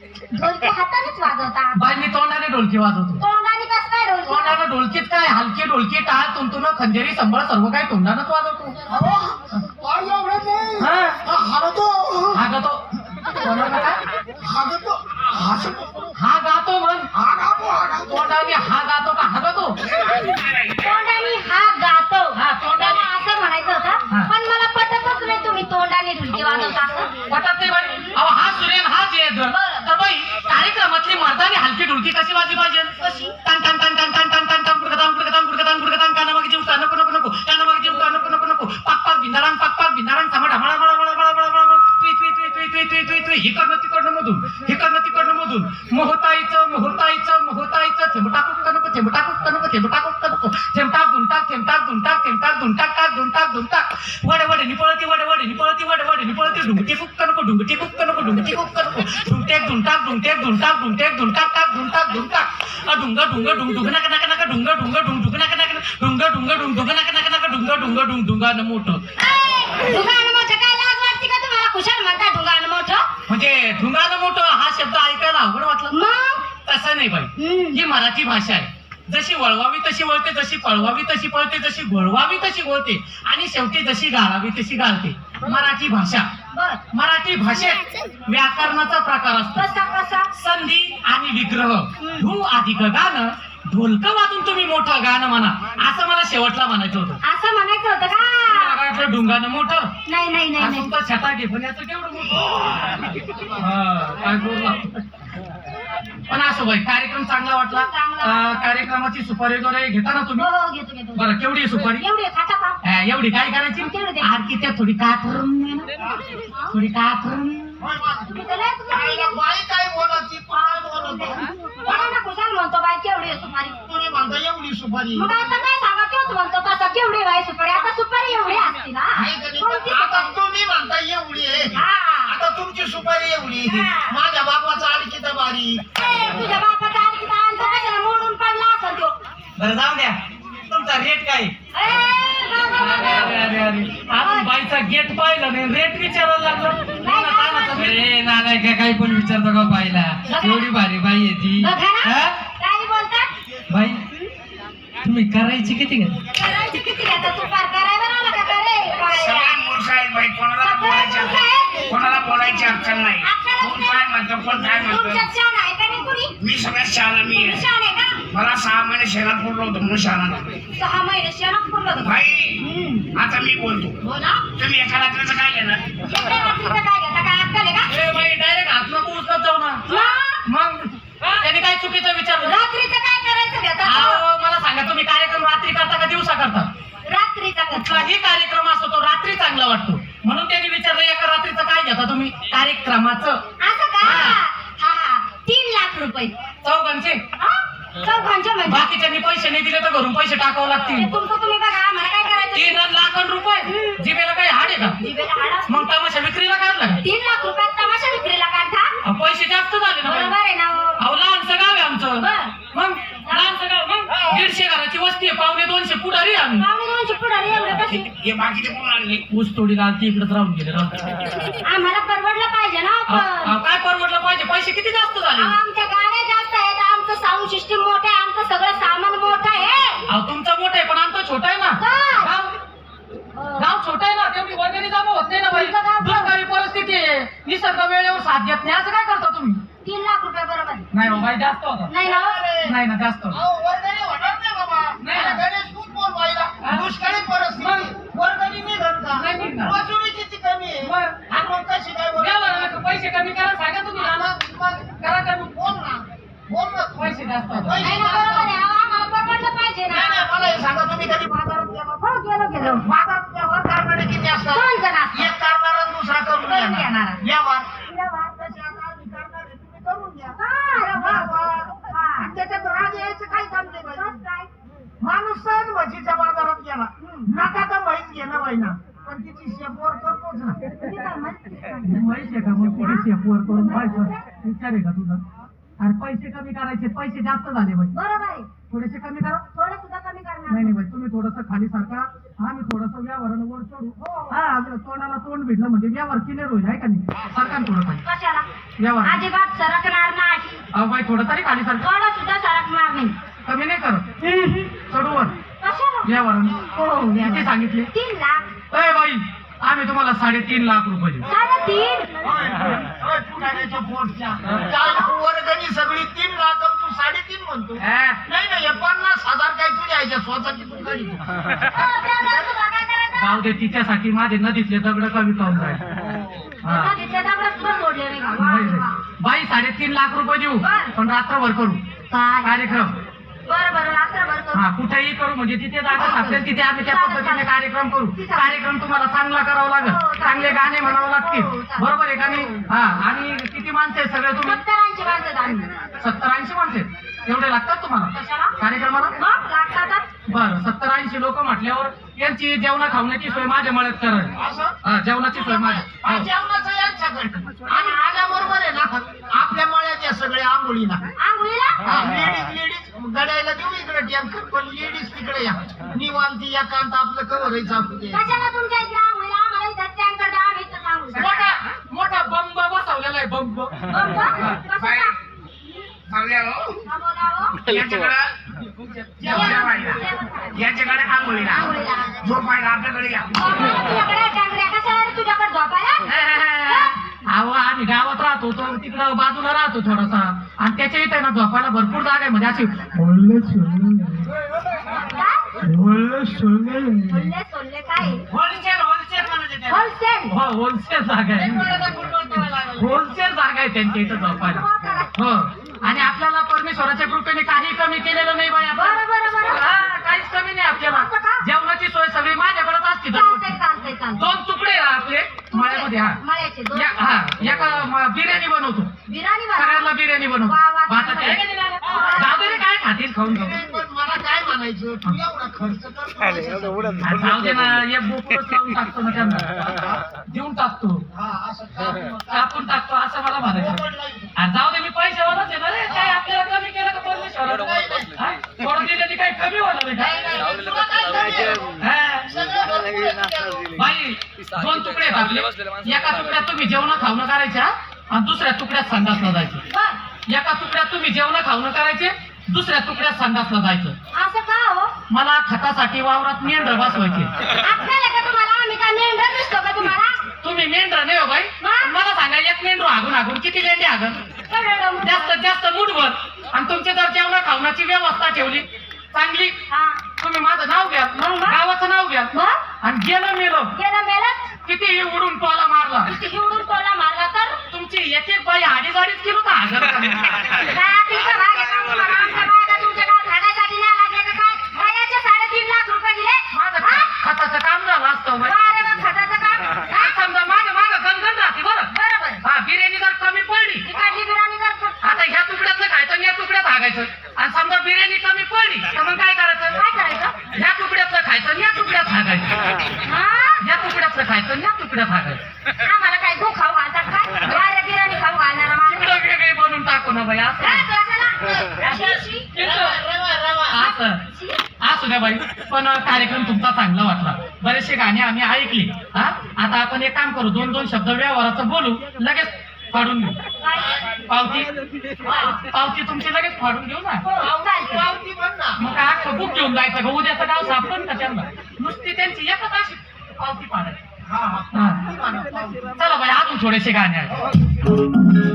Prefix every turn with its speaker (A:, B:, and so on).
A: ढोलकी हातानेच वाजवतात
B: बाई मी तोंडाने ढोलकी वाजवतो.
A: तोंडाने कसं काय ढोलकी
B: तोंडानं ढोलकीत काय? हलकी ढोलकी टाळ तुंतुन खंजेरी संबळ सर्व काही तोंडानंच वाजवतो. हा?
C: हा गातो
B: हा गातो. कशी वाजली पाहिजे
A: कशी?
B: टाको थेंबटाक धुमटाक थेंबटाक धुमटाक थेंबटाक धुमटाक टाक धुमटाक धुमटाक वडे वडे निपळती वडे वडे निपळती वडे वडे निपळती ढुमटी कुक्क नको ढुमटी कुक्क नको ढुमटी कुक्क नको ढुमटेक धुमटाक ढुंगटेक धुमटाक ढुमटेक धुमटाक टाक धुमटाक धुमटाक ढुंग ढुंग ढुंग ढुंग नका नका नका ढुंग ढुंग ढुंग ढुंग नका नका ढुंग ढुंग ढुंग ढुंग नका नका नका ढुंग ढुंग ढुंग
A: ढुंगानं मोठं
B: म्हणजे ढुंगानं मोठं हा शब्द ऐकायला अवघड वाटला तसं नाही बाई ही मराठी भाषा आहे जशी वळवावी तशी वळते जशी पळवावी तशी पळते जशी घोळवावी तशी घोळते. आणि शेवटी जशी गाळावी तशी गाळते. मराठी भाषा. मराठी भाषेत व्याकरणाचा प्रकार असतो. संधी आणि विग्रह. धू अधिक गाणं ढोलक वाजून तुम्ही मोठं गाणं म्हणा. असं मला शेवटला म्हणायचं होतं.
A: असं म्हणायचं होतं का?
B: ढुंगानं मोठं.
A: नाही नाही नाही
B: छटा याचं केवढं मोठं. काय बोलला? पण असं बाई कार्यक्रम चांगला वाटला.
A: चांगला.
B: अं, कार्यक्रमाची सुपारी वगैरे घेता ना तुम्ही?
A: हो हो घेतो घेतो.
B: बरं केवढी आहे सुपारी?
A: एवढी खाता का?
B: अं, एवढी काय करायची?
A: केवढी द्यायची?
B: आरती त्या थोडी कातरून दे ना. थोडी
A: तर लयच
C: बाई काय बोलायची? काय
A: म्हणतो बाय केवढी आहे सुपारी?
C: तुम्ही म्हणता एवढी सुपारी?
A: मग आता काय सांगा तोच म्हणतो तसा केवढी बाय सुपारी? आता सुपारी एवढी असते ना.
C: नाही कधी.
A: कोणती
C: आता
A: सुपारी?
C: तुम्ही म्हणता एवढी आहे.
A: हा.
C: आता तुमची सुपारी एवढी.
A: हा.
C: माझ्या बापाचा आणखी तर बारी
B: बरं जाऊ द्या. तुमचा रेट काय?
A: ए, बाबा,
B: अरे अरे
A: बाबा.
B: अरे. अरे आपण बाईचा गेट पाहिलं नाही रेट विचारायला लागलं.
D: अरे नालाय का काही पण विचारतो का बाईला एवढी भारी बाई आहे ती.
A: बघा ना.
D: हा?
A: काय बोलतात?
D: बाई तुम्ही करायची किती का?
A: करायची किती आता तू पार करायला आला का करे
E: सगळ्या मूर्ख आहेत बाई कोणाला बोलायची अक्कल- कोणाला बोलायची अक्कल नाही. कोण काय म्हणतो कोण काय म्हणतो?
A: तुमच्यात शान आहे का नाही कुणी?
E: मी सगळ्यात शहाणा मी
A: तुम्ही
E: आहे.
A: शान आहे का?
E: मला सहा महिने शहरात पडलो होतो म्हणून नाही.
A: सहा महिने शेणात पुरलं होतं.
E: बाई आता मी बोलतो.
A: बोला.
E: तुम्ही एका रात्रीचं काय घेणार?
A: रात्रीचं काय घेता? काय अक्कल आहे का?
B: ए बाई डायरेक्ट हात नको उचलत जाऊ ना.
A: मग?
B: त्याने काय चुकीचं विचारलं?
A: रात्रीचं काय करायचं घेता?
B: अहो, मला सांगा तुम्ही कार्यक्रम रात्री करता का दिवसा करता? कुठलाही कार्यक्रम असतो तो रात्री चांगला वाटतो. म्हणून त्यांनी विचारलं एका रात्रीचं काय घेता तुम्ही? कार्यक्रमाचं
A: असं का हा हा तीन लाख रुपये
B: चौघांचे
A: हा? चौघांच्या म्हणजे
B: बाकीच्यांनी पैसे नाही दिले तर घरून पैसे टाकावं लागतील.
A: तुमचं तुम्ही बघा आम्हाला काय करायचं?
B: तीन लाख रुपये. जिबेला काही हाड आहे का?
A: जिभेला हाड असतं.
B: मग तमाशा विक्रीला काढला
A: तीन लाख रुपयात तमाशा विक्रीला काढता
B: पैसे जास्त झाले ना
A: बरोबर
B: बाई.
A: आहे ना हो.
B: अहो लहानसं गाव आहे आमचं.
A: बर.
B: मग? लहानसं गाव मग? दीडशे घराची वस्ती आहे पावणे दोनशे पुढारी आहे आम्ही.
A: पावणे दोनशे पुढारी एवढे कसे
E: हे बाकीचे कोण आणले?
B: ऊस तोडी लागते इकडेच राहून गेले राहून गेले.
A: आम्हाला परवडलं पाहिजे ना
B: अहो,
A: आपण
B: अहो, काय परवडलं पाहिजे? पैसे किती जास्त झाले?
A: आमच्या गाड्या आमचं साऊंड सिस्टीम मोठं आहे आमचं सगळं सामान मोठं आहे
B: अहो तुमचं मोठं आहे पण आमचं छोटं आहे ना
A: काय?
B: गाव गाव छोटं आहे ना तेवढी वर्गणी जमा होत नाही ना बाई
A: तुमचं गाव-
B: दुष्काळी परिस्थिती आहे निसर्ग वेळेवर साथ देत नाही असं काय करता तुम्ही
A: तीन लाख रुपये बरोबर आहे.
B: नाही हो बाई जास्त होता
A: नाही ना हो?
B: नाही ना जास्त होता.
C: अहो, वर्गणी होणार नाही बाबा
B: नाही.
C: अरे गणेश तूच बोल बाईला
B: हा?
C: दुष्काळी परिस्थिती वर्गणी निघन का
B: नाही निघणार.
C: मजुरी किती कमी आहे
B: बरं.
C: आणि मग कशी काय बोल
B: द्या बरं, नका पैसे कमी करा सांगा तुम्ही ना.
C: मग- मग
B: करा कमी
C: बोल ना बोल ना तू.
B: पैसे जास्त होता.
C: पैसे
A: नाही ना बरोबर आहे अहो, आम्हाला परवडलं पाहिजे ना
C: मला हे सांगा तुम्ही कधी बाजारात गेला बाजारात व्यवहार करणारे किती असतात एक करणारा आणि दुसरा करून घेणार व्यवहार
A: व्यवहार.
C: आता आम्ही करणारे, तुम्ही करून घ्या व्यवहार. आणि त्याच्यात राग यायचं काही काम नाही बाई. माणूस सहज म्हशीच्या बाजारात गेला नका तर म्हैस घेणं बाईना पण तिची शेपवर करतोच ना
B: म्हैस आहे का मग पुढे शेपवर करून पाहायचं विचार आहे का तुझा कमी करायचे पैसे जास्त झाले बाई.
A: बरोबर आहे.
B: थोडेसे कमी करा.
A: थोडं सुद्धा कमी करणार
B: नाही नाही बाई तुम्ही थोडस खाली सारखा आम्ही थोडस व्यवहारानं वर चढू. हा. आपलं तोंडाला तोंड भेटलं म्हणजे व्यवहार क्लिअर होईल आहे का नाही? सरकार थोडं खाली
A: कशाला?
B: व्यवहार.
A: अजिबात सरकणार नाही.
B: अहो बाई थोडं तरी खाली सरकार
A: थोडं सुद्धा सरकणार नाही.
B: कमी नाही करत. चढू वर.
A: कशाला?
B: व्यवहारानं.
A: हो
B: किती सांगितले?
A: तीन लाख.
B: अय बाई आम्ही तुम्हाला साडेतीन लाख रुपये देऊ.
A: साडेतीन?
C: पोटच्या सगळी तीन लाख आणि तू साडेतीन म्हणतो
B: हा.
C: नाही नाही हे पन्नास हजार काय तू द्यायच्या स्वतःची तू गाडी
A: हो, करायचं?
B: जाऊ दे तिच्यासाठी माझे नदीतले दगड कमी काऊन जाईल हा.
A: नाही
B: नाही. बाई साडेतीन लाख रुपये देऊ. पण रात्रभर करू
A: काय
B: कार्यक्रम
A: बरं बरं.
B: हा कुठेही करू म्हणजे जिथे जागा सापडेल तिथे आम्ही त्या पद्धतीने कार्यक्रम करू. कार्यक्रम तुम्हाला चांगला करावा लागेल. चांगले गाणे म्हणावं लागतील. बरोबर आहे का नाही? हा. आणि किती माणसं आहेत सगळे तुम्ही. सत्तर ऐंशी माणसं एवढे लागतात तुम्हाला? कार्यक्रमाला. बरं सत्तर ऐंशी लोक म्हटल्यावर यांची जेवणा खावण्याची सोय माझ्या मळ्यात करा.
C: असं?
B: हा जेवणाची सोय माझ्या.
C: हा,
B: हो.
C: जेवणाचं यांच्याकडे. आणि आल्याबरोबर आहे ना आपल्या मळ्याच्या सगळ्या आंघोळीला.
A: आंघोळीला?
C: लेडीज लेडीज गड्याला देऊ इकडे टँकर पण लेडीज तिकडे या निवांती एकांत आपलं कवर आहे चालू दे.
A: कशाला तुमच्या इकडे आंघोळीला? आम्हाला इथं टँकर द्या, आम्ही इथं आंघोळीला.
B: मोठा मोठा बंब बसवलेला आहे बंब
E: हो
A: हा, हो.
E: याच्याकडे आंघोळीला
A: आंघोळीला.
E: झोपायला आपल्याकडे या
A: हो, मग तुझ्याकडे टँकऱ्या कशाला रे तुझ्याकडे झोपायला?
B: अहो आम्ही गावात राहतो तर तिकडं बाजूला राहतो थोडासा आणि त्याच्या इथे ना झोपायला भरपूर जागा आहे म्हणजे अशी?
A: बोलले, सोलले काय?
B: होलसेल होलसेल म्हणायचे त्याला.
A: होलसेल.
B: हो होलसेल जागा आहे होलसेल जागा आहे त्यांच्या इथं झोपायला.
A: हो
B: आणि आपल्याला परमेश्वराच्या कृपेने काही कमी केलेलं नाही बाई आपण.
A: बरं, बरं, बरं.
B: हा, काहीच कमी नाही आपल्याला
A: असं का?
B: जेवणाची सोय सगळी माझ्याकडेच असते
A: चालतंय,
B: दररोज.
A: चालतंय, चालतंय.
B: दोन तुकडे आहे आपले मळ्यामध्ये हा
A: मळ्याचे दोन.
B: या- हा एका म- बिर्याणी बनवतो
A: बिर्याणी बनवा.
B: सगळ्यांना बिर्याणी बनवतो
A: वा, वा,
B: भाताची
A: चांगलं.
B: आहे का नाही लागा? जाऊ दे रे, काय खातील खाऊन जाऊ
C: पण मला काय म्हणायचं तू एवढा खर्च करतो
B: जाऊ दे ना एक बोकरच लावून टाकतो ना त्यांना देऊन टाकतो
C: हा असं
B: कापून टाकतो असं मला म्हणायचं आणि जाऊ दे मी पैशावरच आहे ना रे काय आपल्याला कमी केलं का परमेश्वर हा? थोडं दिलं काही कमी हा. बाई दोन तुकडे आपले एका तुकड्यात तुम्ही जेवण खावणं करायच्या आणि दुसऱ्या तुकड्यात संडासला जायचं. एका तुकड्यात तुम्ही जेवण खावणं करायचे दुसऱ्या तुकड्यात संडासला जायचं
A: असं का हो?
B: मला खतासाठी वावरात मेंढर बसवायचे.
A: आपल्याला का तुम्हाला? आम्ही काय मेंढर दिसतो का तुम्हाला?
B: तुम्ही मेंढर नाही हो बाई? मला सांगा एक मेंढरू हागून हागून किती मेंढी हागन. जास्त जास्त मुठभर. आणि तुमची जर जेवणा खावण्याची व्यवस्था ठेवली चांगली.
A: हा.
B: तुम्ही माझं नाव घ्या.
A: मग?
B: गावाचं नाव घ्या.
A: मग?
B: आणि गेलं मेलं.
A: गेलं मेलच
B: किती उडून टोला मारला.
A: निवडून टोला मारला तर?
B: तुमची एक एक बाई अडीच अडीच किलो तर हजार
A: काय का तुम्हाला? आमच्या बायका तुमच्या गावात हाडासाठी नाही लागल्या का काय? बायाचे साडेतीन लाख रुपये दिले
B: माझं
A: हा?
B: खताचं काम झालं असतं बाई.
A: वा रे वा, खताचं काम हा?
B: समजा माझं माझं गणगण राहते बरं
A: बरोबर
B: हा बिर्याणी जर कमी पडली
A: इकडली बिर्याणी जर कुठ-
B: आता ह्या तुकड्यातलं खायचं आणि या तुकड्यात हागायचं आणि समजा बिर्याणी कमी पडली तर मग काय करायचं
A: काय करायचं
B: ह्या तुकड्यातलं खायचं आणि या तुकड्यात हागायचं
A: हा?
B: या तुकड्यातलं खायचं आणि या तुकड्यात हागायचं
A: आम्हाला खाऊ काय खाऊ
B: वेगळे बनवून टाकू ना बाई असं
A: काय कशाला? शी,
B: असं असू द्या बाई पण कार्यक्रम तुमचा चांगला वाटला बरेचसे गाणे आम्ही ऐकले हा आता आपण एक काम करू दोन दोन शब्द व्यवहाराचं बोलू लगेच फाडून घेऊ पावती पावती तुमची लगेच फाडून घेऊ ना मग काय अख्खं बुक घेऊन जायचं का उद्याचं गाव सापडून का त्यांना नुसती त्यांची एकच अशी पावती पाडायची
C: हा
B: चला बाई अजून थोडेसे गाणे